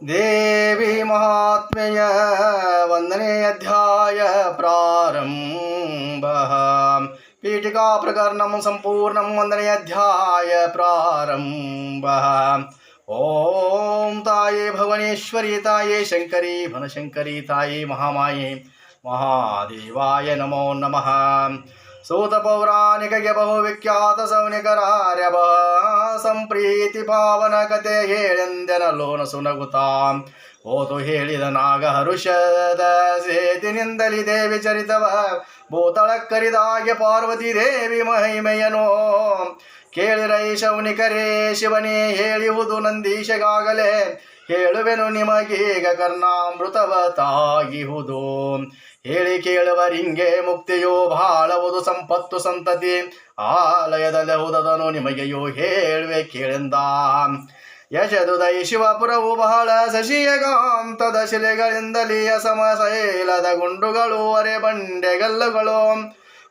ದೇವಿ ಮಹಾತ್ಮೆಯ ಒಂದನೇ ಅಧ್ಯಾಯ ಪ್ರಾರಂಭ ಪೀಠಿಕಾ ಪ್ರಕರಣಂ ಸಂಪೂರ್ಣಂ ಒಂದನೇ ಅಧ್ಯಾಯ ಪ್ರಾರಂಭ ಓಂ ತಾಯೇ ಭುವನೇಶ್ವರಿ ತಾಯೇ ಶಂಕರಿ ಭನಶಂಕರಿ ತಾಯೇ ಮಹಾಮಾಯೆ ಮಹಾದೇವಾಯ ನಮೋ ನಮಃ ಸೂತ ಪೌರಾಣಿಕಗೆ ಬಹು ವಿಖ್ಯಾತ ಸೌನಿಕರಾರ್ಯವ ಸಂಪ್ರೀತಿ ಪಾವನ ಕತೆ ಹೇಳೆಂದೆನಲ್ಲೋನ ಸುನಗುತಾ. ಓತು ಹೇಳಿದ ನಾಗ ಹರುಷದ ಸೇತಿನಿಂದಲಿ ದೇವಿ ಚರಿತವ ಭೂತಳ ಕರಿದಾಗೆ ಪಾರ್ವತಿ ದೇವಿ ಮಹಿಮೆಯನು. ಕೇಳಿರೈ ಶೌನಿಕರೇ, ಶಿವನೇ ಹೇಳುವುದು ನಂದೀಶಗಾಗಲೇ, ಹೇಳುವೆನು ನಿಮಗೀಗ ಕರ್ಣಾಮೃತವ ತಾಗಿಹುದು. ಹೇಳಿ ಕೇಳುವರಿಂಗೆ ಮುಕ್ತಿಯೋ ಬಹಳವುದು ಸಂಪತ್ತು ಸಂತತಿ. ಆಲಯದಲ್ಲಹುದನು ನಿಮಗೆಯೋ ಹೇಳುವೆ ಕೇಳೆಂದ. ಯಶದುದೈ ಶಿವಪುರವು ಬಹಳ ಶಶಿಯಗಾಂತದ ಶಿಲೆಗಳಿಂದಲೇ ಅಸಮಶೈಲದ ಗುಂಡುಗಳು, ಅರೆ ಬಂಡೆಗಲ್ಲುಗಳು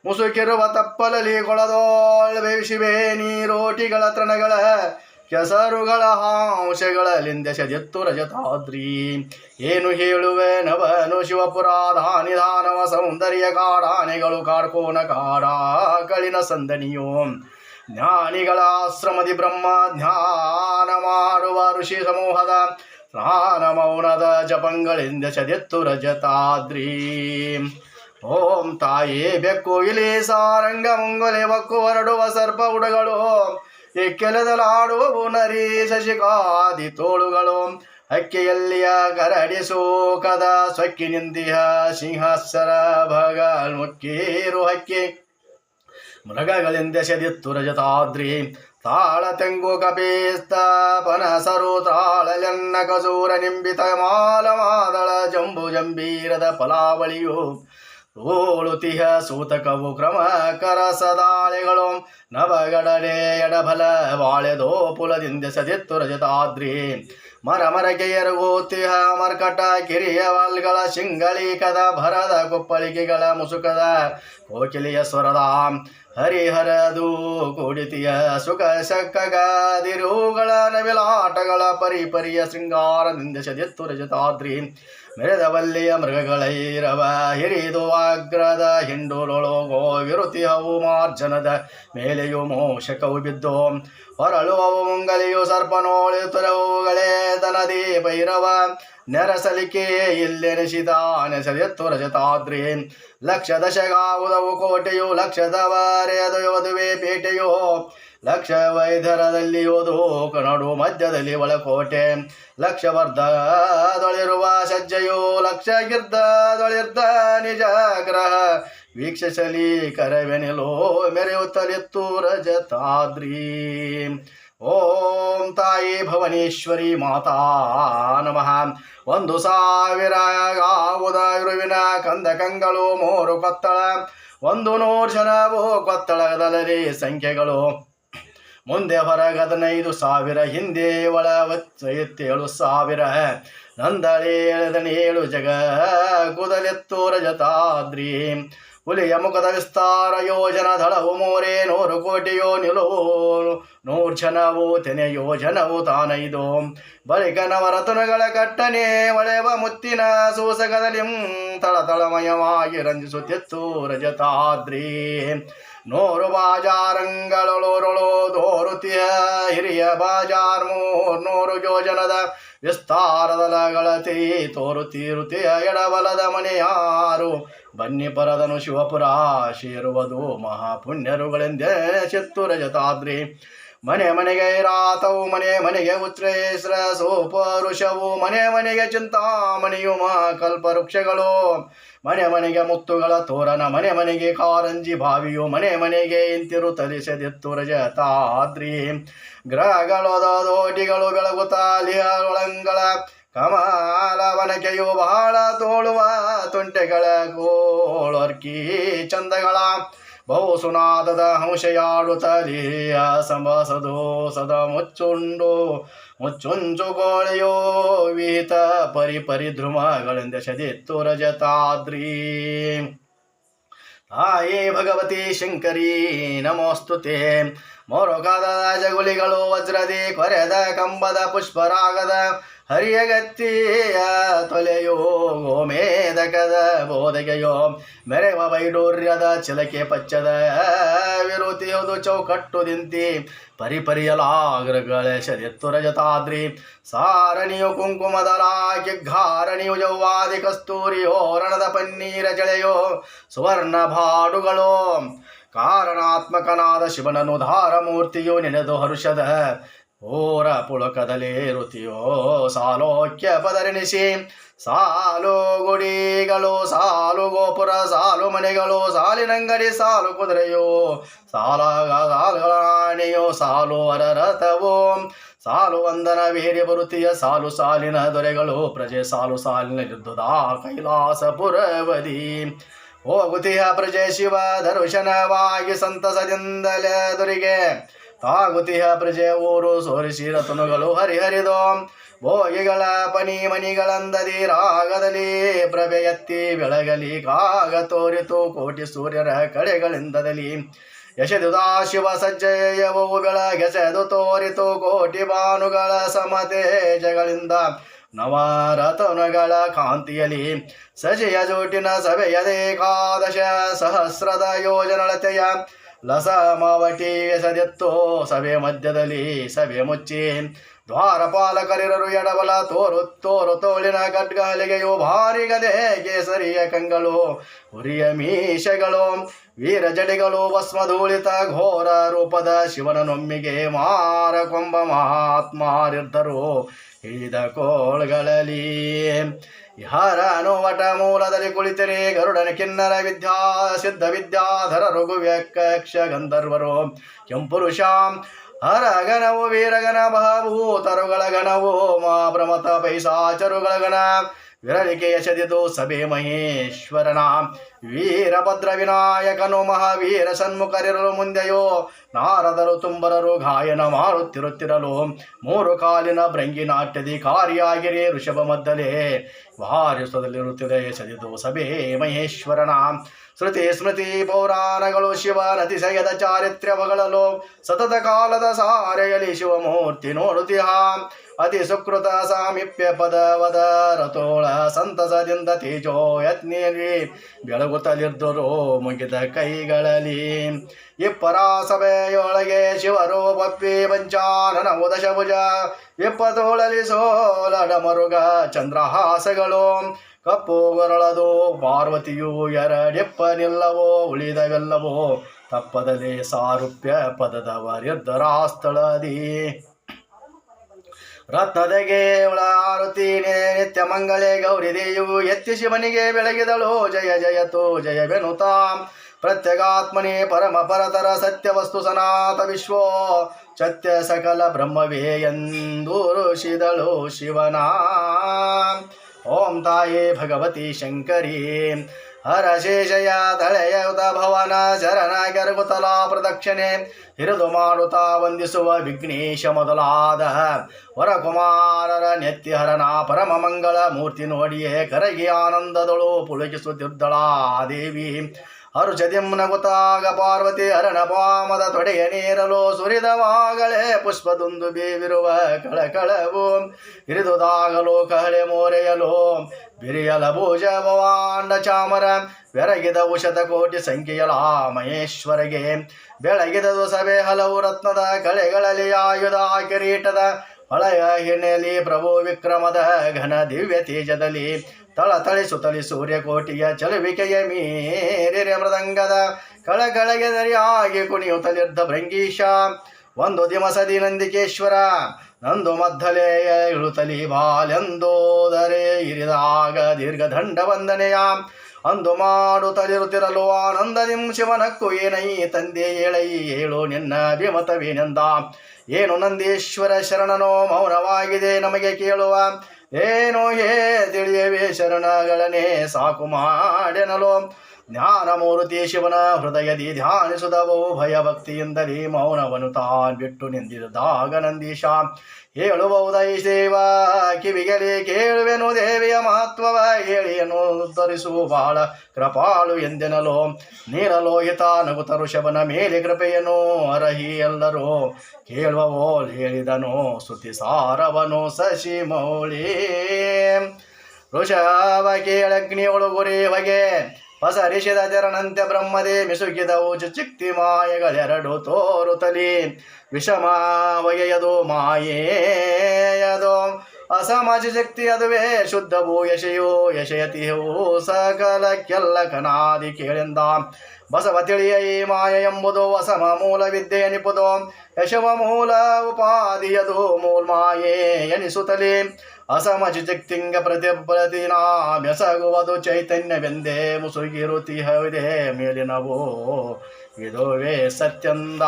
ಮುಸುಕಿರುವ ತಪ್ಪಲಲಿ ಕೊಳದೋಳ್ವೆ ಶಿವೆ ನೀರೋಟಿಗಳ ತೃಣಗಳ ಕೆಸರುಗಳ ಹಾಂಶಗಳಲ್ಲಿಂದ ಶಜತ್ತು ರಜತಾದ್ರಿ. ಏನು ಹೇಳುವೆ ನವನು ಶಿವಪುರಾಧ ನಿಧಾನವ ಸೌಂದರ್ಯ ಕಾಡಾನೆಗಳು ಕಾಡ್ಕೋನ ಕಾಡ ಕಳಿನ ಸಂದನಿಯೋ. ಜ್ಞಾನಿಗಳ ಆಶ್ರಮದಿ ಬ್ರಹ್ಮ ಧ್ಯಾನ ಮಾಡುವ ಋಷಿ ಸಮೂಹದ ಸ್ನಾನ ಮೌನದ ಜಪಂಗಳಿಂದ ಶದೆತ್ತು ರಜತಾದ್ರಿ. ಓಂ ತಾಯೇ ಬೆಕ್ಕು ಇಲಿ ಸಾರಂಗ ಮುಂಗೊಲೆ ಬಕ್ಕು ಹೊರಡುವ ಸರ್ಪ ಉಡಗಳು. ಇಕ್ಕೆಲದಲಾಡುವವು ನರಿ ಶಶಿಕಾದಿ ತೋಳುಗಳು. ಹಕ್ಕಿಯಲ್ಲಿಯ ಗರಡಿ ಸೋಕದ ಸೊಕ್ಕಿನಿಂದಿಹ ಸಿಂಹಸ್ಸರ ಭಗಲ್ ಮುಕ್ಕೀರು ಹಕ್ಕಿ. ಮೃಗಗಳಿಂದ ಶದಿತ್ತು ರಜತಾದ್ರಿ. ತಾಳ ತೆಂಗು ಕಪೀಸ್ತ ಪನಸರು ತಾಳಲೆನ್ನ ಕಸೂರ ನಿಂಬಿತ ಮಾಲ ಮಾದಳ ಜಂಬು ಜಂಬೀರದ ಫಲಾವಳಿಯು. ಓಳುತಿಹ ಸೂತಕವು ಕ್ರಮ ಕರಸದಾಳೆಗಳು ನವಗಡಡೆ ಎಡಬಲ ಬಾಳೆದೋ ಪುಲದಿಂದ ಸದಿತ್ತು ರಜತಾದ್ರಿ. ಮರ ಮರಗೆ ಎರಗೋತಿಹ ಮರ್ಕಟ ಕಿರಿಯ ವಾಲ್ಗಳ ಶಿಂಗಳೀಕದ ಭರದ ಕೊಪ್ಪಳಿಕೆಗಳ ಮುಸುಕದ ಕೋಕಿಲಿಯ ಸ್ವರದ ಹರಿಹರದು ಕುಡಿತಿಯ ಸುಖ ಶಕ್ಕಗಾದಿರುಗಳ ನವಿಲಾಟಗಳ ಪರಿಪರಿಯ ಶೃಂಗಾರದಿಂದ ಸದಿತ್ತು ರಜತಾದ್ರಿ. ಮೆರೆದವಲ್ಲಿಯ ಮೃಗಗಳೈರವ, ಹಿರಿದು ಅಗ್ರದ ಹಿಂಡುಲೊಳಗೋ ವಿರುತಿಹವು ಮಾರ್ಜನದ ಮೇಲೆಯು ಮೋಷಕವು ಬಿದ್ದು, ಹೊರಳುವವು ಮುಂಗಲಿಯು ಸರ್ಪನೋಳಿತರವುಗಳೇ ದನದಿ ಭೈರವ, ನೆರಸಲಿಕೆ ಇಲ್ಲೆನಿಸಿದ ನೆಸೆದೆತ್ತು ರಜತಾದ್ರಿ. ಲಕ್ಷ ದಶಗಾವುದವು ಕೋಟೆಯು ಲಕ್ಷದವರೆಯದು ಯದುವೆ ಪೇಟೆಯು ಲಕ್ಷ ವೈದ್ಯರದಲ್ಲಿ ಓದು ಕನಡು ಮಧ್ಯದಲ್ಲಿ ಒಳಕೋಟೆ. ಲಕ್ಷ ವರ್ಧದೊಳಿರುವ ಸಜ್ಜೆಯು ಲಕ್ಷ ಗಿರ್ಧದೊಳಿರ್ದ ನಿಜ ಗ್ರಹ ವೀಕ್ಷಿಸಲಿ ಕರವೆನಿಲೋ ಮೆರೆಯುತ್ತಲಿತ್ತು ರಜತಾದ್ರಿ. ಓಂ ತಾಯಿ ಭವನೇಶ್ವರಿ ಮಾತಾ ನಮಃ. ಒಂದು ಸಾವಿರ ಗಾವುದ ಇರುವಿನ ಕಂದ ಕಂಗಳು, ಮೂರು ಕೊತ್ತಳ. ಒಂದು ನೂರು ಜನವು ಕೊತ್ತಳದಲ್ಲಿ ಸಂಖ್ಯೆಗಳು. ಮುಂದೆ ಹೊರಗೆ ಹದಿನೈದು ಸಾವಿರ ಹಿಂದೆ ಒಳ ಎತ್ತೇಳು ಸಾವಿರ ನಂದಳೇಳದನೇಳು ಜಗ ಕುದಲೆತ್ತು ರಜತಾದ್ರಿ. ಹುಲಿಯ ಮುಖದ ವಿಸ್ತಾರ ಯೋಜನ ದಳವು ಮೂರೇ ನೂರು ಕೋಟಿಯೋ ನಿಲುವು ನೂರ್ ಜನವು ತೆನೆ ಯೋಜನವು ತಾನೈದು. ಬಳಿಕ ನವರತನಗಳ ಕಟ್ಟನೆ ಒಳೆವ ಮುತ್ತಿನ ಸೂಸಕದಲ್ಲಿ ತಳತಳಮಯವಾಗಿ ರಂಜಿಸುತ್ತಿತ್ತು ರಜತಾದ್ರಿ. ನೂರು ಬಾಜಾರಂಗಳೊಳೊರಳು ದೋರುತಿಯ ಹಿರಿಯ ಬಾಜಾರ್ ಮೂರ್ನೂರು ಯೋಜನದ ವಿಸ್ತಾರದಲಗಳತಿ ತೋರುತಿರುತಿಯ ಎಡಬಲದ ಮನೆಯಾರು. ಬನ್ನಿ ಪರದನು ಶಿವಪುರ ಶೇರುವುದು ಮಹಾಪುಣ್ಯರುಗಳೆಂದೇ ಚಿತ್ತೂರ ರಜತಾದ್ರಿ ಮನೆ ಮನೆಗೆ ರಾತವು, ಮನೆ ಮನೆಗೆ ಉಚ್ರೇಶ್ರ ಸೋಪರುಷವು, ಮನೆ ಮನೆಗೆ ಚಿಂತಾಮಣಿಯು ಮಾ ಕಲ್ಪವೃಕ್ಷಗಳು. ಮನೆ ಮನೆಗೆ ಮುತ್ತುಗಳ ತೋರಣ, ಮನೆ ಮನೆಗೆ ಕಾರಂಜಿ ಬಾವಿಯು, ಮನೆ ಮನೆಗೆ ಇಂತಿರು ತರಿಸದಿತ್ತು ರಜತಾದ್ರಿ. ಗ್ರಹಗಳದ ದೋಟಿಗಳು ಬೆಳಗುತ್ತಾಲಿಯ ಕಮಾಲ ಕಮಲವನಕೆಯು ಬಹಳ ತೋಳುವ, ತುಂಟೆಗಳ ಗೋಳರ್ಕಿ ಚಂದಗಳ ಬಹು ಸುನಾದದ ಹಂಶೆಯಾಡುತ್ತಲಿಯ ಸಮಸದೋ ಸದ ಮುಚ್ಚುಂಡು. ಮುಚ್ಚುಂಚು ಗೋಳೆಯೋ ವಿಹಿತ ಪರಿ ಪರಿ ಧ್ರುಮಗಳೆಂದ ಶದಿತ್ತು ರಜತಾದ್ರಿ. ತಾಯೇ ಭಗವತಿ ಶಂಕರಿ, ನಮೋಸ್ತುತೆ. ಮೊರಕಾದ ಜಗುಲಿಗಳು ವಜ್ರದಿ ಕೊರೆದ ಕಂಬದ ಪುಷ್ಪರಾಗದ ಹರಿಯಗತ್ತಿಯ ತೊಲೆಯೋ ಮೇದಕದ ಬೋಧಗೆಯೋ. ಮೆರೆವ ವೈಡೂರ್ಯದ ಚಿಲಕೆ ಪಚ್ಚದ ವಿರೋತಿಯೋದು ಚೌಕಟ್ಟು ದಿಂತಿ ಪರಿಪರಿಯಲಾಗ್ರಗಳ ಶರಿತ್ತು ರಜತಾದ್ರಿ. ಸಾರಣಿಯು ಕುಂಕುಮದಲಾಗಿ ಘಾರಣಿಯು ಜೌವಾದಿ ಕಸ್ತೂರಿಯೋ ರಣದ ಪನ್ನೀರ ಜಳೆಯೋ. ಸುವರ್ಣ ಭಾಡುಗಳೋ. ಕಾರಣಾತ್ಮಕನಾದ ಶಿವನನು ಧಾರಮೂರ್ತಿಯು ನೆನೆದು ಹರುಷದ ಓರ ಪುಳಕದಲೇ ಋತಿಯೋ ಸಾಲೋಕ್ಯ ಪದರಿಣಿಸಿ ಸಾಲು ಗುಡಿಗಳು, ಸಾಲು ಗೋಪುರ, ಸಾಲು ಮನೆಗಳು, ಸಾಲಿನಂಗಡಿ, ಸಾಲು ಕುದುರೆಯೋ, ಸಾಲ ಸಾಲುಗಳಾಣೆಯೋ ಸಾಲು ಅರರಥವೋ, ಸಾಲು ವಂದನ ವೀರ್ಯ ಬರುತ್ತೀಯ, ಸಾಲು ಸಾಲಿನ ದೊರೆಗಳು, ಪ್ರಜೆ ಸಾಲು ಸಾಲಿನ ಯುದ್ಧದ ಕೈಲಾಸಪುರವದಿ. ಹೋಗುತಿಯ ಪ್ರಜೆ ಶಿವ ದರ್ಶನವಾಗಿ ಸಂತಸದಿಂದಲೇ ದೊರಿಗೆ ತಾಗುತಿಹ ಪ್ರಜೆ ಊರು ಸೋರಿಸಿ ರತನುಗಳು ಹರಿಹರಿದೋ. ಭೋಗಿಗಳ ಪನಿ ಮನಿಗಳಂದದಿ ರಾಗದಲ್ಲಿ ಪ್ರಭೆಯತ್ತಿ ಬೆಳಗಲಿ ಕಾಗ ತೋರಿತು ಕೋಟಿ ಸೂರ್ಯರ ಕಡೆಗಳಿಂದದಲ್ಲಿ. ಯಶದುದಾ ಶಿವ ಸಜ್ಜಯವು ಬೆಳಗೆಸೆದು ತೋರಿತು ಕೋಟಿ ಬಾನುಗಳ ಸಮತೇಜಗಳಿಂದ. ನವರತನಗಳ ಕಾಂತಿಯಲಿ ಸಜೆಯ ಜೋಟಿನ ಸಭೆಯದೇಕಾದಶ ಸಹಸ್ರದ ಯೋಜನಳತೆಯ ಲಸಮವಟಿ ಸದೆತ್ತೋ ಸಭೆ ಮಧ್ಯದಲ್ಲಿ ಸಭೆ ಮುಚ್ಚಿ. ದ್ವಾರಪಾಲಕರಿರರು ಎಡಬಲ ತೋರು ತೋರು ತೋಳಿನ ಖಡ್ಗಾಲಿಗೆಯು ಭಾರಿ ಗದೆ ಕೇಸರಿಯ ಕಂಗಳು, ಉರಿಯ ಮೀಶೆಗಳು, ವೀರ ಜಡಿಗಳು, ಭಸ್ಮಧೂಳಿತ ಘೋರ ರೂಪದ ಶಿವನನೊಮ್ಮಿಗೆ ಮಾರ ಕೊಂಬ ಮಹಾತ್ಮಾರಿದ್ದರು. ಹಿಡಿದ ಕೋಳ್ಗಳಲ್ಲಿ ಹರನು ಅನುವಟ ಮೂಲದಲ್ಲಿ ಕುಳಿತರೆ ಗರುಡನ ಕಿನ್ನರ ವಿದ್ಯಾ, ಸಿದ್ಧ ವಿದ್ಯಾಧರ ರಘುವ್ಯಕ್ಷ ಗಂಧರ್ವರು. ಕೆಂಪುರುಷ ಹರಗಣವು ವೀರಗಣ ಬಹಭೂತರುಗಳ ಗಣವು ಮಾ ಪ್ರಮತ ಪೈಸಾಚರುಗಳ ಗಣ. ವಿರಳಿಕೆ ಯಶದಿದು ಸಭೆ ಮಹೇಶ್ವರನ. ವೀರಭದ್ರ ವಿನಾಯಕನು ಮಹಾವೀರ ಸನ್ಮುಖರಿರಲು ಮುಂದೆಯೋ ನಾರದರು ತುಂಬರರು ಗಾಯನ ಮಾಡುತ್ತಿರುತ್ತಿರಲು ಮೂರು ಕಾಲಿನ ಭೃಂಗಿ ನಾಟ್ಯದಿ ಕಾರಿಯಾಗಿರಿ ಋಷಭ ಮದ್ದಲೇ. ವಾರಿಸದಲ್ಲಿರುತ್ತಿದೆ ಸದಿದು ಸಭೆ ಮಹೇಶ್ವರನ. ಶ್ರುತಿ ಸ್ಮೃತಿ ಪೌರಾಣಗಳು ಶಿವ ಅತಿಶಯದ ಚಾರಿತ್ರ್ಯವಗಳಲು ಸತತ ಕಾಲದ ಸಾರೆಯಲ್ಲಿ ಶಿವಮೂರ್ತಿ ನೋಡುತ್ತಿಹ. ಅತಿ ಸುಕೃತ ಸಾಮೀಪ್ಯ ಪದವದ ರತೋಳ ಸಂತಸದಿಂದ ತೇಜೋ ಯತ್ನಿಯಲ್ಲಿ ಬೆಳಗುತ್ತಲಿದ್ದರು ಮುಗಿದ ಕೈಗಳಲ್ಲಿ. ಇಪ್ಪರ ಸಭೆಯೊಳಗೆ ಶಿವರು ಬಪ್ಪಿ ಪಂಚಾನನ ಉದಶಭುಜ ಇಪ್ಪತೋಳಲಿ ಸೋಲಡ ಮರುಗ ಚಂದ್ರಹಾಸಗಳು. ಕಪ್ಪು ಗೊರಳದು ಪಾರ್ವತಿಯು ಎರಡೆಪ್ಪ ನಿಲ್ಲವೋ ಉಳಿದವೆಲ್ಲವೋ ತಪ್ಪದಲ್ಲಿ ಸಾರೂಪ್ಯ ಪದದವರಿದ್ದರಾಸ್ಥಳದಿ ರತ್ನದಗೆ ಆರುತಿ ನಿತ್ಯ ಮಂಗಳೇ ಗೌರಿ ದೇವು ಎತ್ತಿ ಶಿವನಿಗೆ ಬೆಳಗಿದಳು. ಜಯ ಜಯ ತೋ, ಜಯ ವೆನುತಾಂ ಪ್ರತ್ಯಗಾತ್ಮನೆ ಪರಮ ಪರತರ ಸತ್ಯ ವಸ್ತು ಸನಾತ ವಿಶ್ವೋ. ಸತ್ಯ ಸಕಲ ಬ್ರಹ್ಮವೇ ಎಂದು ಋಷಿದಳು ಶಿವನಾ. ಓಂ ತಾಯೇ ಭಗವತಿ ಶಂಕರಿ. ಹರಶೇಷಯ ತಳೆಯುತ ಭವನ ಶರಣ ಕೆರಗುತ್ತಲ ಪ್ರದಕ್ಷಿಣೆ. ಹಿರಿದು ಮಾಡುತ್ತಾ ವಂದಿಸುವ ವಿಘ್ನೇಶ ಮೊದಲಾದ ವರಕುಮಾರರ ನೆತ್ತಿಹರನ ಪರಮ ಮಂಗಳ ಮೂರ್ತಿ ನೋಡಿಯೇ ಕರಗಿ ಆನಂದದಳು ಪುಳಕಿಸುತ್ತಿದ್ದಳಾ ದೇವಿ. ಹರುಷದಿಂ ಗೊತ್ತಾಗ ಪಾರ್ವತಿ ಅರಣ ಪಾಮದ ತೊಡೆಯ ನೀರಲು ಸುರಿದವಾಗಲೇ ಪುಷ್ಪದೊಂದು ಬೀವಿರುವ ಕಳಕಳವು. ಹಿರಿದುದಾಗಲು ಕಹಳೆ ಮೋರೆಯಲು ಬಿರಿಯಲ ಭೂಜ ಭವಾಂಡ ಚಾಮರ ಬೆರಗಿದ ಉಷತ ಕೋಟಿ ಸಂಖ್ಯೆಯಲ ಮಹೇಶ್ವರಗೆ. ಬೆಳಗಿದ ಸಭೆ ಹಲವು ರತ್ನದ ಕಳೆಗಳಲ್ಲಿ ಆಯುಧ ಕಿರೀಟದ ಹಳೆಯ ಹಿನ್ನೆಲೆ ಪ್ರಭು ವಿಕ್ರಮದ ಘನ ದಿವ್ಯ ತೇಜದಲ್ಲಿ ತಳತಳಿಸುತ್ತಲಿ ಸೂರ್ಯಕೋಟಿಯ ಚಲುವಿಕೆಯ ಮೇರೆ ಮೃದಂಗದ ಕಳಕಳಗೆ ಕುಣಿಯು ತಲಿರ್ಧ ಭೃಂಗೀಶ ಒಂದು ದಿವಸದಿ ನಂದಿಕೇಶ್ವರ, ನಂದು ಮದ್ದಲೆ ತಲಿ ಬಾಲೆಂದೋದರೆ ಇರಿದಾಗ ದೀರ್ಘ ದಂಡ ವಂದನೆಯ. ಅಂದು ಮಾಡುತ್ತಲಿರುತ್ತಿರಲು ಆನಂದದಿಂ ಶಿವನಕ್ಕು ಏನೈ ತಂದೆ ಏಳೈ ಏಳು ನಿನ್ನ ಅಭಿಮತವೇನೆಂದ. ಏನು ನಂದೀಶ್ವರ ಶರಣನೋ ಮೌನವಾಗಿದೆ ನಮಗೆ ಕೇಳುವ. ಏನು ಹೇ ತಿಳಿಯವೆ ಶರಣಗಳನೇ ಸಾಕು ಮಾಡೆನಲು. ಜ್ಞಾನಮೂರ್ತಿ ಶಿವನ ಹೃದಯದಿ ಧ್ಯಾನಿಸುದವು ಭಯಭಕ್ತಿಯಿಂದಲೇ ಮೌನವನು ತಾನ್ ಬಿಟ್ಟು ನಿಂದಿದಾಗ ನಂದೀಶ ಹೇಳುವುದೈ ಸೇವ ಕಿವಿಗಲಿ ಕೇಳುವೆನು ದೇವಿಯ ಮಹತ್ವವ ಹೇಳಿಯನು ಧರಿಸುವ ಬಾಳ ಕೃಪಾಳು ಎಂದೆನಲೋ. ನೀರಲೋಹಿತ ನಗುತ ಋಷಭನ ಮೇಲೆ ಕೃಪೆಯನು ಅರಹಿ ಎಲ್ಲರೂ ಕೇಳುವವೋ ಹೇಳಿದನು, ಸ್ತುತಿ ಸಾರವನು ಶಶಿ ಮೌಳಿ. ಋಷಭ ಕೇಳಗ್ನಿಯೊಳು ಗುರಿ ಹೊಗೆ ಪಸರಿಸಿದ ಬ್ರಹ್ಮದೇ ಮಿಸುಕಿದವು ಚಿಕ್ತಿ ಮಾಯಗಳೆರಡು ತೋರುತ್ತಲಿ ವಿಷಮ ಹೊಗೆಯದು ಮಾಯೇಯದು. ಅಸಮಾಜ ಶಕ್ತಿ ಅದುವೇ ಶುದ್ಧವು ಯಶೆಯೋ, ಯಶಯತಿಯು ಸಕಲಕ್ಕೆಲ್ಲ ಕನಾದಿ ಕೇಳೆಂದ. ಬಸವ ತಿಳಿಯ ಈ ಮಾಯ ಎಂಬುದು ಅಸಮ ಮೂಲ ವಿದ್ಯೆ ಎನಿಪುದು. ಯಶವ ಮೂಲ ಉಪಾದಿಯದು ಮೂಲ್ಮಾಯೇ ಎನಿಸುತ್ತಲೇ ಅಸಮಜ ಪ್ರತಿ ಪ್ರತಿನಾಮ್ಯಸಗುವುದು ಚೈತನ್ಯವೆಂದೇ ಮುಸುಗಿರುತಿಹವಿದೆ ಮೇಲಿನವು ಇದುವೇ ಸತ್ಯಂದ.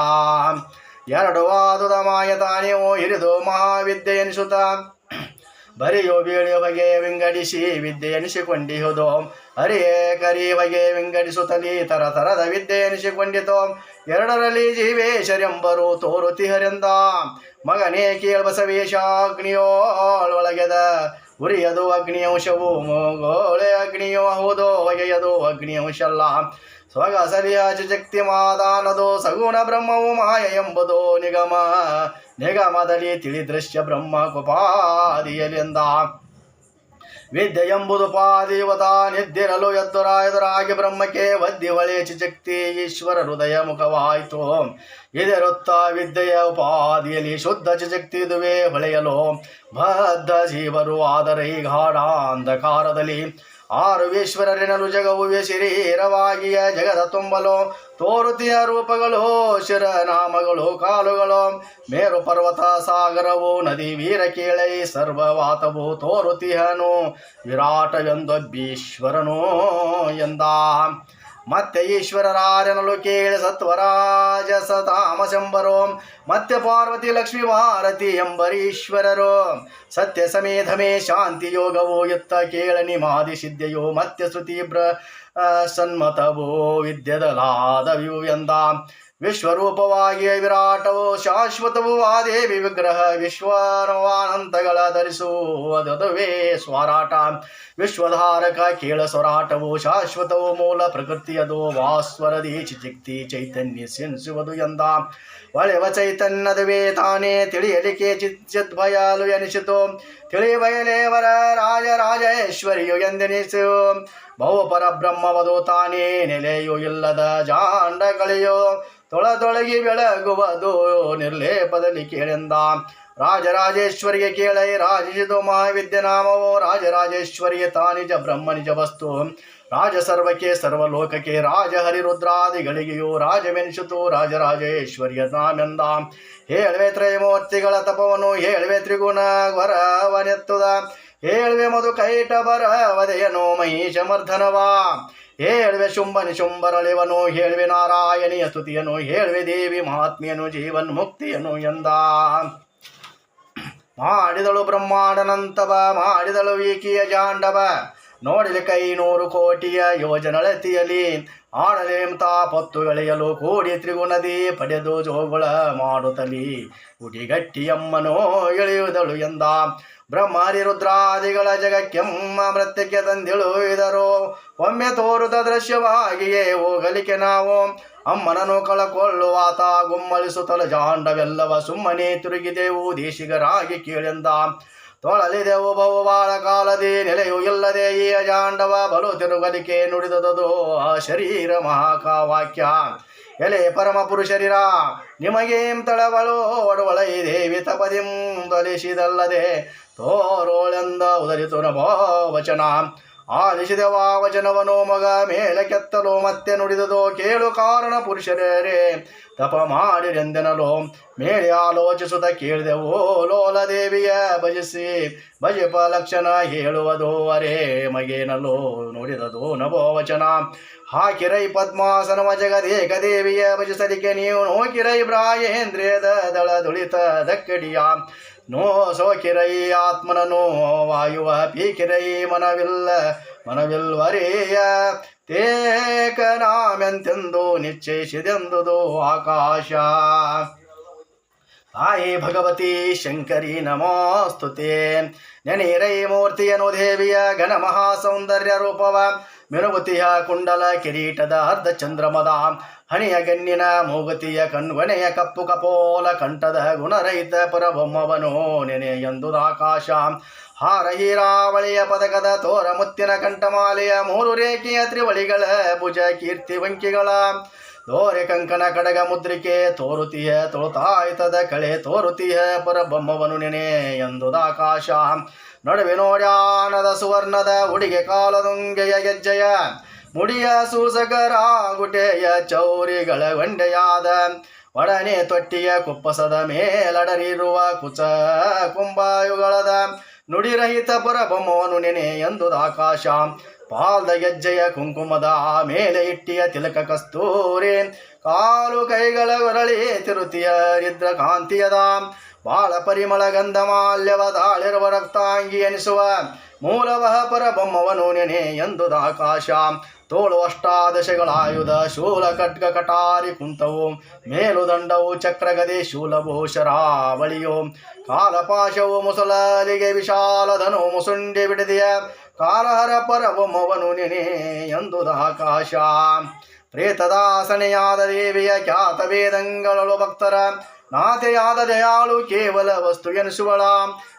ಎರಡು ವಾದುದ ಮಾಯ ತಾನೆಯೋ ಹಿರಿದು ಮಹಾವಿದ್ಯೆ ಎನಿಸುತ್ತ. ಬರಿಯೋ ಬಗೆ ವಿಂಗಡಿಸಿ ವಿದ್ಯೆ ಎನಿಸಿಕೊಂಡಿಹುದು. ಹರಿಯೇ ಕರೀವಗೆ ವಿಂಗಡಿಸುತ್ತಲಿ ತರ ತರದ ವಿದ್ಯೆ ಎನಿಸಿಕೊಂಡಿತು. ಎರಡರಲ್ಲಿ ಜೀವೇಶರೆಂಬರು ತೋರುತಿಹರೆಂದ. ಮಗನೇ ಕೇಳ್ಬಸವೇಶ ಅಗ್ನಿಯೋಳೊಳಗೆದ. ಉರಿಯದು ಅಗ್ನಿ ಅಂಶವು ಮೋಗೋಳೆ ಅಗ್ನಿಯೋ ಹೌದು ಅಗ್ನಿ ಅಂಶಲ್ಲ ಸ್ವಗ ಸರಿಯ ಶಕ್ತಿ ಮಾದಾನದು ಸಗುಣ ಬ್ರಹ್ಮವು ಮಾಯ ಎಂಬುದು ನಿಗಮ. ನಿಗಮದಲ್ಲಿ ತಿಳಿದೃಶ್ಯ ಬ್ರಹ್ಮ ಕುಪಾದಿಯಲೆಂದ ವಿದ್ಯೆ ಎಂಬುದು ಪಾದಿವತ ನಿದ್ದಿರಲು ಎದ್ದುರ ಎದುರಾಗಿ ಬ್ರಹ್ಮಕ್ಕೆ ವದ್ದಿ ಹೊಳೆ ಚಿಚಕ್ತಿ ಈಶ್ವರ ಹೃದಯ ಮುಖವಾಯಿತು. ಇದರುತ್ತ ವಿದ್ಯೆಯ ಉಪಾದಿಯಲ್ಲಿ ಶುದ್ಧ ಚಿಚಕ್ತಿ ಇದುವೇ ಹೊಳೆಯಲು ಬದ್ಧ ಜೀವರು ಆದರೆ ಈ ಗಾಢ ಅಂಧಕಾರದಲ್ಲಿ ಆರು ಈಶ್ವರರೆನಲು ಜಗವು ಶರೀರವಾಗಿಯ ಜಗದ ತುಂಬಲು ತೋರುತಿಯ ರೂಪಗಳು ಶಿರನಾಮಗಳು ಕಾಲುಗಳು. ಮೇರು ಪರ್ವತ ಸಾಗರವು ನದಿ ವೀರ ಕೇಳೈ ಸರ್ವವಾತವು ತೋರುತಿಹನು. ವಿರಾಟವೆಂದೊಬ್ಬೀಶ್ವರನು ಎಂದ. ಮತ್ತೆ ಈಶ್ವರರಾಜನಲು ಕೇಳಿ ಸತ್ವರಾಜ ಸತಾಮಸೆಂಬರು ಮತ್ತೆ ಪಾರ್ವತಿ ಲಕ್ಷ್ಮೀ ಭಾರತಿ ಎಂಬರೀಶ್ವರರು. ಸತ್ಯ ಸಮೇಧಮೇ ಶಾಂತಿ ಯೋಗವೋ ಎತ್ತ ಕೇಳನಿ ಮಾದಿ ಸಿದ್ಧೆಯೋ. ಮತ್ತೆ ಶ್ರುತಿ ಬ್ರ ಆ, ಸನ್ಮತವೋ ವಿದ್ಯದಲಾದವಿವು ಎಂದ. ವಿಶ್ವರೂಪವಾಗಿ ವಿರಾಟವು ಶಾಶ್ವತವು ದೇವಿ ವಿಗ್ರಹ ವಿಶ್ವನವಾನಂತಗಳ ಧರಿಸುವುದೇ ಸ್ವರಾಟ. ವಿಶ್ವಧಾರಕ ಕೇಳ ಸ್ವರಾಟವು ಶಾಶ್ವತವು, ಮೂಲ ಪ್ರಕೃತಿಯದು, ವಾಸ್ವರದಿ ಚಿಚಿಕ್ತಿ ಚೈತನ್ಯ ಸೆನ್ಸುವುದು ಎಂದ. ಒಳೆವ ಚೈತನ್ಯದವೇ ತಾನೇ ತಿಳಿಯಲಿಕೆ ಚಿತ್ ಭಯಾಲು ಎನಿಸಿತು ತಿಳಿಬಯಲೇವರ ರಾಜ ರಾಜೇಶ್ವರಿಯು ಎಂದೆನಿಸು. ಬಹು ಪರಬ್ರಹ್ಮವದು ತಾನೇ ನೆಲೆಯು ಇಲ್ಲದ ಜಾಂಡಗಳಿಯೋ. ತೊಳದೊಳಗಿ ಬೆಳಗುವುದು ನಿರ್ಲೇಪದಲ್ಲಿ ಕೇಳೆಂದ ರಾಜರಾಜೇಶ್ವರಿಗೆ ಕೇಳೈ, ರಾಜಿಸಿದು ಮಹಾವಿದ್ಯ ನಾಮವೋ, ರಾಜರಾಜೇಶ್ವರಿಗೆ ತಾನಿಜ ಬ್ರಹ್ಮ ನಿಜ ವಸ್ತು. ರಾಜ ಸರ್ವಕ್ಕೆ ಸರ್ವಲೋಕಕ್ಕೆ ರಾಜ ಹರಿರುದ್ರಾದಿಗಳಿಗೆಯೂ ರಾಜವೆನಿಸಿತು ರಾಜರಾಜೇಶ್ವರಿಯ ನಾಮೆಂದ. ಹೇಳುವೆ ತ್ರಯಮೂರ್ತಿಗಳ ತಪವನು ಹೇಳುವೆ ತ್ರಿಗುಣ ವರವನೆತ್ತುದ. ಹೇಳುವೆ ಮಧು ಕೈಟ ಬರವದೆಯನು ಮಹಿಷ ಮರ್ಧನವ ಹೇಳುವೆ ಶುಂಭನಿ ಶುಂಭರಳಿವನು, ಹೇಳುವೆ ನಾರಾಯಣಿಯ ಸ್ತುತಿಯನು, ಹೇಳುವೆ ದೇವಿ ಮಹಾತ್ಮೆಯನು, ಜೀವನ್ ಮುಕ್ತಿಯನು ಎಂದ. ಮಾಡಿದಳು ಬ್ರಹ್ಮಾಂಡನಂತವ ಮಾಡಿದಳು ವೀಕಿಯ ಜಾಂಡವ. ನೋಡಿಲಿ ಕೈ ನೂರು ಕೋಟಿಯ ಯೋಜನಳತಿಯಲಿ ಆಡಲೆಂತ ಪತ್ತು ಎಳೆಯಲು ಕೂಡಿ ತ್ರಿಗುಣದಿ ಪಡೆದು ಜೋಗುಳ ಮಾಡುತ್ತಲಿ. ಉಡಿಗಟ್ಟಿಯಮ್ಮನೋ ಎಳೆಯುವುದಳು ಎಂದ. ಬ್ರಹ್ಮಾರಿ ರುದ್ರಾದಿಗಳ ಕೆಮ್ಮ ಮೃತ್ಯಕ್ಕೆ ತಂದಿಳುವಿದರು. ಒಮ್ಮೆ ತೋರುದ ದೃಶ್ಯವಾಗಿಯೇ ಹೋಗಲಿಕ್ಕೆ ನಾವು ಅಮ್ಮನನ್ನು ಕಳಕೊಳ್ಳುವಾತ ಗುಮ್ಮಳಿಸುತ್ತಲ ಜಾಂಡವೆಲ್ಲವ ಸುಮ್ಮನೆ ತಿರುಗಿದೆವು. ದೇಶಿಗರಾಗಿ ಕೇಳೆಂದ ತೊಳಲಿದೆವು ಬಹುಬಾಳ ಕಾಲದಿ ನೆಲೆಯು ಇಲ್ಲದೆ ಈ ಅಜಾಂಡವ ಬಲು ತಿರುಗಲಿಕೆ ಆ ಶರೀರ ಮಹಾಕಾವಾಕ್ಯ ಎಲೆ ಪರಮ ಪುರುಷರಿರ ನಿಮಗೇಂ ತಳವಳು, ಒಡವಳ ಈ ದೇವಿ ತಪದಿಂ ದಲಿಸಿದಲ್ಲದೆ ತೋರೋಳೆಂದ ಉದರಿತು ನಭೋ ವಚನ. ಆಲಿಸಿದೆವ ವಚನವನು ಮಗ ಮೇಲೆ ಕೆತ್ತಲು ಮತ್ತೆ ನುಡಿದದೋ ಕೇಳು ಕಾರಣ ಪುರುಷರೇ, ತಪ ಮಾಡಿರೆಂದೆನಲು, ಮೇಲೆ ಆಲೋಚಿಸುತ್ತ ಕೇಳಿದೆವು ಲೋಲ ದೇವಿಯ ಭಜಿಸಿ, ಭಜಿಪ ಲಕ್ಷಣ ಹೇಳುವುದು ಅರೇ, ಮಗೇನಲು ನುಡಿದದು ನಭೋ ವಚನ. ಹಾಕಿರೈ ಪದ್ಮಾಸನ ಜಗದೇಕ ದೇವಿಯ ಭಜಿಸಲಿಕ್ಕೆ ನೀವು ನೋಕಿರೈ ಬ್ರಾಯೇಂದ್ರಿಯದ ದಳ ದುಳಿತ ದಕ್ಕಡಿಯ. ನೋ ಸೋಕಿರೈ ಆತ್ಮನನು ವಾಯುವ ಪೀಕಿರೈ ಮನವಿಲ್ಲ, ಮನವಿಲ್ವರೆಯ. ತೇಕನಾಮೆಂತೆಂದು ನಿಶ್ಚಯಿಸಿದೆಂದುದು ಆಕಾಶ. ಆಯಿ ಭಗವತಿ ಶಂಕರಿ ನಮೋಸ್ತುತೆ. ನೆನೀರೈ ಮೂರ್ತಿಯನು ದೇವಿಯ ಘನ ಮಹಾ ಸೌಂದರ್ಯ ರೂಪವ. ಮಿನುಗುತಿಯ ಕುಂಡಲ ಕಿರೀಟದ ಅರ್ಧ ಚಂದ್ರಮದ ಹಣಿಯ ಗಣ್ಣಿನ ಮೂಗುತಿಯ ಕಣ್ಗೊನೆಯ ಕಪ್ಪು ಕಪೋಲ ಕಂಠದ ಗುಣರಹಿತ ಪರಬೊಮ್ಮವನು ನೆನೆ ಎಂದುದಾಕಾಶ ಹಾರ ಹೀರಾವಳಿಯ ಪದಕದ ತೋರ ಮುತ್ತಿನ ಕಂಠಮಾಲೆಯ ಮೂರು ರೇಖೆಯ ತ್ರಿವಳಿಗಳ ಭುಜ ಕೀರ್ತಿ ವಂಕಿಗಳ. ತೋರೆ ಕಂಕಣ ಕಡಗ ಮುದ್ರಿಕೆ ತೋರುತಿಯ ತೊಳುತಾಯ್ತದ ಕಳೆ ತೋರುತಿಯ ಪರಬೊಮ್ಮವನು ನೆನೆ ಎಂದುದಾಕಾಶ ನಡುವೆ ನೋಡ್ಯಾನದ ಸುವರ್ಣದ ಉಡಿಗೆ ಕಾಲದುಂಗೆಯ ಗೆಜ್ಜೆಯ ಮುಡಿಯ ಸೂಸಗರ ಗುಟೆಯ ಚೌರಿಗಳ ಗಂಡೆಯಾದ. ಒಡನೆ ತೊಟ್ಟಿಯ ಕುಪ್ಪಸದ ಮೇಲಡರಿರುವ ಕುಚ ಕುಂಬಾಯುಗಳದ. ನುಡಿರಹಿತ ಪರಬೊಮ್ಮವನು ನೆನೆ ಎಂದುದಾಕಾಶ ಪಾಲ್ದ ಗೆಜ್ಜೆಯ ಕುಂಕುಮದ ಮೇಲೆ ಇಟ್ಟಿಯ ತಿಲಕ ಕಸ್ತೂರಿ. ಕಾಲು ಕೈಗಳ ಒರಳಿ ತಿರುತಿಯ ರಿದ್ರ ಕಾಂತಿಯದ ಬಾಳ ಪರಿಮಳ ಗಂಧ ಮಾಲ್ಯವ ದಾಳಿರುವ ರಕ್ತಾಂಗಿ ಎನಿಸುವ ಮೂಲವಹ ಪರಬೊಮ್ಮವನು ನೆನೆ ಎಂದುದಾಕಾಶ ತೋಳು ಅಷ್ಟಾದಶಗಳಾಯುಧ, ಶೂಲ ಖಡ್ಗ ಕಟಾರಿ ಕುಂತವು. ಮೇಲುದಂಡವು ಚಕ್ರಗದೆ ಶೂಲಭೂ ಶರಾವಳಿಯು ಕಾಲಪಾಶವು ಮುಸಲಲಿಗೆ ವಿಶಾಲಧನು ಮುಸುಂಡಿ ಬಿಡದಿಯ ಕಾಲಹರ ಪರಬೊಮ್ಮವನು ನೆನೆ ಎಂದುದಾಕಾಶ ಪ್ರೇತದಾಸನೆಯಾದ ದೇವಿಯ ಖ್ಯಾತ ವೇದಂಗಳಳು ಭಕ್ತರ ನಾಥೆಯಾದ ದಯಾಳು ಕೇವಲ ವಸ್ತು ಎನಿಸುವಳ.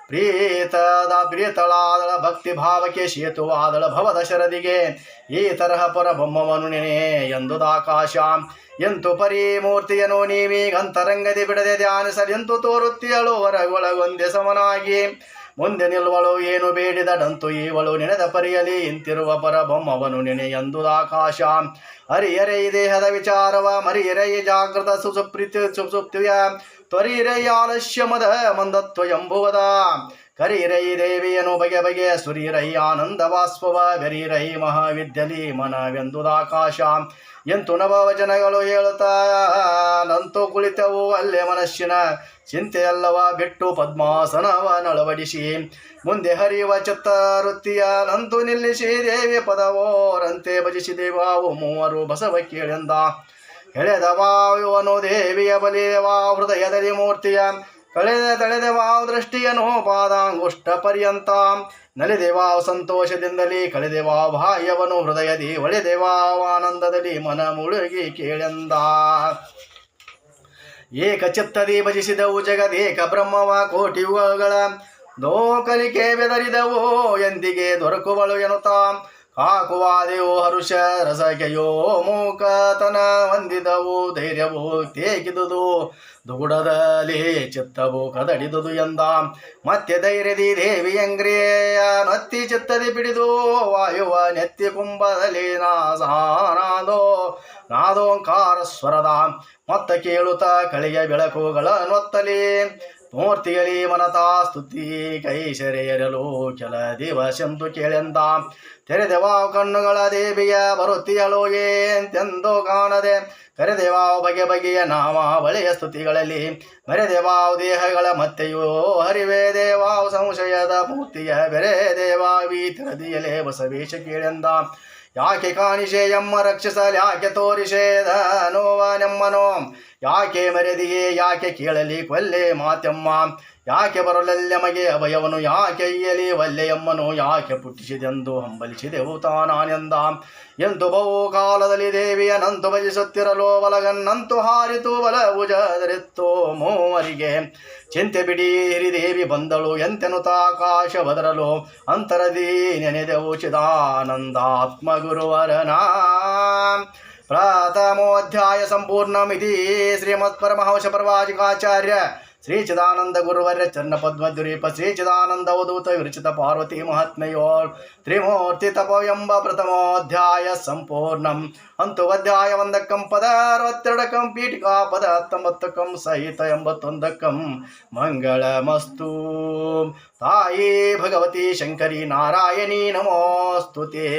ಪ್ರೀತದ ಪ್ರೀತಳಾದಳ ಭಕ್ತಿ ಭಾವಕ್ಕೆ ಸೇತುವಾದಳ ಭವದ ಶರದಿಗೆ ಈ ತರಹ ಪರಬೊಮ್ಮವನು ನೆನೆ ಎಂದುದಾಕಾಶ ಎಂತು ಪರಿಮೂರ್ತಿಯನು ನೀವೀಗಂತರಂಗದಿ ಬಿಡದೆ ಧ್ಯಾನಿಸಲೆಂತು ತೋರುತ್ತಿಯಳು. ಹೊರಗೊಳಗೊಂದೆ ಸಮನಾಗಿ ಮುಂದೆ ನಿಲ್ವಳು ಏನು ಬೇಡಿದಡಂತು ಇವಳು ನೆನೆದ ಪರಿಯಲಿ. ಇಂತಿರುವ ಪರಬೊಮ್ಮವನು ನೆನೆ ಎಂದುದಾಕಾಶ ಹರಿಯರೆ ಈ ದೇಹದ ವಿಚಾರವ ಮರಿಯರೆ ಈ ಜಾಗೃತ ಸುಸುಪ್ರೀತಿ ಸುಸುಪ್ತಿಯ ತ್ವರಿರೈ ಆಲಸ್ಯ ಮದ ಮಂದತ್ವ ಎಂಬುವದ ಕರಿರೈ ದೇವಿಯನು ಬಗೆ ಬಗೆಯ ಸುರಿರೈ ಆನಂದ ಬಾಷ್ಪವ ಬೆರೀರೈ ಮಹಾವಿದ್ಯಲಿ ಮನವೆಂದುದಾಕಾಶ ಎಂತು ನವಚನಗಳು ಹೇಳುತ್ತಾ? ನಂತೂ ಕುಳಿತವು ಅಲ್ಲೇ ಮನಸ್ಸಿನ ಚಿಂತೆಯಲ್ಲವ? ಬಿಟ್ಟು ಪದ್ಮಾಸನವ ನಳವಡಿಸಿ. ಮುಂದೆ ಹರಿಯುವ ಚಿತ್ತವೃತ್ತಿಯ ನಂತು ನಿಲ್ಲಿಸಿ ದೇವಿ ಪದವೋರಂತೆ ಭಜಿಸಿದೆವಾವು ಮೂವರು ಬಸವ ಕೇಳೆಂದ. ಎಳೆದವಾಯುವನು ದೇವಿಯ ಬಲಿಯವಾ ಹೃದಯದಲ್ಲಿ ಮೂರ್ತಿಯ ಕಳೆದ ತಳೆದವಾ ದೃಷ್ಟಿಯನು ಪಾದಾಂಗುಷ್ಟ ಪರ್ಯಂತ. ನಲಿದೆವಾವ್ ಸಂತೋಷದಿಂದಲೇ ಕಳೆದೆವಾವ್ ಭಾಯವನು ಹೃದಯದಿ ಒಳೆದೇವಾನಂದದಲ್ಲಿ ಮನ ಮುಳುಗಿ ಕೇಳೆಂದ. ಏಕ ಚಿತ್ತದಿ ಭಜಿಸಿದವು ಜಗದೇಕ ಬ್ರಹ್ಮವ ಕೋಟಿ ಯುಗಗಳ ದೋಕಲಿಕೆ ಬೆದರಿದವು ಎಂದಿಗೆ ದೊರಕುವಳು ಎನ್ನುತ್ತಾ. ಕಾಕುವಾದೆಯೋ ಹರುಷ ರಸಕೆಯೋ ಮೂಕತನ ಹೊಂದಿದವು, ಧೈರ್ಯವು ತೇಗಿದುದು ದುಗುಡದಲ್ಲಿ ಚಿತ್ತವು ಕದಡಿದುದು ಎಂದ. ಮತ್ತೆ ಧೈರ್ಯದಿ ದೇವಿ ಅಂಗ್ರಿಯ ನತ್ತಿ ಚಿತ್ತದಿ ಬಿಡಿದು ವಾಯುವ ನೆತ್ತಿ ಕುಂಭದಲ್ಲಿ ನಾಸಾನಾದೋ ನಾದೋಂಕಾರ ಸ್ವರದ ಮತ್ತ ಕೇಳುತ್ತ ಕಳಿಯ ಬೆಳಕುಗಳ ನೊತ್ತಲಿ ಮೂರ್ತಿಯಲಿ ಮನತಾ ಸ್ತುತಿ ಕೈ ಸೆರೆಯರಲು ಕೆಲ ದಿವಸೆಂದು ಕೇಳೆಂದ. ತೆರೆದೆವ ಕಣ್ಣುಗಳ ದೇವಿಯ ಬರುತ್ತಿಯಳು ಎಂತೆಂದು ಕಾಣದೆ. ಕರೆದೆವಾವ್ ಬಗೆ ಬಗೆಯ ನಾಮ ಬಳೆಯ ಸ್ತುತಿಗಳಲ್ಲಿ ಮೆರೆದೆವಾವ್ ದೇಹಗಳ ಮತ್ತೆಯೋ ಹರಿವೆ ದೇವಾವ್ ಸಂಶಯದ ಮೂರ್ತಿಯ ಬೆರೆ ದೇವಾವಿ ತೆರದಿಯಲೇ ಬಸವೇಶ ಕೇಳೆಂದ. ಯಾಕೆ ಕಾಣಿಸೆ ಎಮ್ಮ ರಕ್ಷಿಸಲ್ ಯಾಕೆ ತೋರಿಸೇದ ನೋವ ನೆಮ್ಮನೋ? ಯಾಕೆ ಮರೆದಿಯೇ ಯಾಕೆ ಕೇಳಲಿ ಕೊಲ್ಲೆ ಮಾತೆಮ್ಮ? ಯಾಕೆ ಬರಲಲ್ಲೆಮಗೆ ಅಭಯವನು ಯಾಕೆ ಇಯಲಿ ವಲ್ಲೆಯಮ್ಮನು ಯಾಕೆ ಪುಟ್ಟಿಸಿದೆಂದು ಹಂಬಲಿಸಿದೆವು ತಾನಾನೆಂದ. ಎಂದು ಬಹು ಕಾಲದಲ್ಲಿ ದೇವಿಯ ನಂತು ಭಜಿಸುತ್ತಿರಲು ಬಲಗನ್ನಂತು ಹಾರಿತು ಬಲ ಉಜದರಿತ್ತು ಮೂವರಿಗೆ. ಚಿಂತೆ ಬಿಡೀರಿ ದೇವಿ ಬಂದಳು ಎಂತೆನುತಾಕಾಶ ಬದರಲು. ಅಂತರದಿ ನೆನೆದೆವು ಚಿದಾನಂದಾತ್ಮ ಗುರುವರನ ಪ್ರಥಮೋಧ್ಯಾಯ ಸಂಪೂರ್ಣಮಿತಿ ಶ್ರೀಮತ್ಪರಮಹಂಸ ಪರವಾಜಿಕಾಚಾರ್ಯ ಶ್ರೀ ಚಿದಾನಂದ ಗುರುವರ್ಯ ಚನ್ನ ಪದ್ಮದ್ವೀಪ ಶ್ರೀ ಚಿದಾನಂದ ಅವಧೂತ ವಿರಚಿತ ಪಾರ್ವತಿ ಮಹಾತ್ಮೆಯೋಳ್ ತ್ರಿಮೂರ್ತಿ ತಪೋ ಎಂಬ ಪ್ರಥಮೋಧ್ಯಾಯ ಸಂಪೂರ್ಣಂ ಅಂತು ಅಧ್ಯಾಯ ಒಂದಕ್ಕಂ ಪದ ಅರವತ್ತೆರಡಕ್ಕಂ ಪೀಠಿಕಾ ಪದ ಹತ್ತೊಂಬತ್ತಕ್ಕಂ ಸಹಿತ ಎಂಬತ್ತೊಂದಕ್ಕಂ ಮಂಗಳಮಸ್ತು ತಾಯಿ ಭಗವತಿ ಶಂಕರಿ ನಾರಾಯಣಿ ನಮೋಸ್ತುತೇ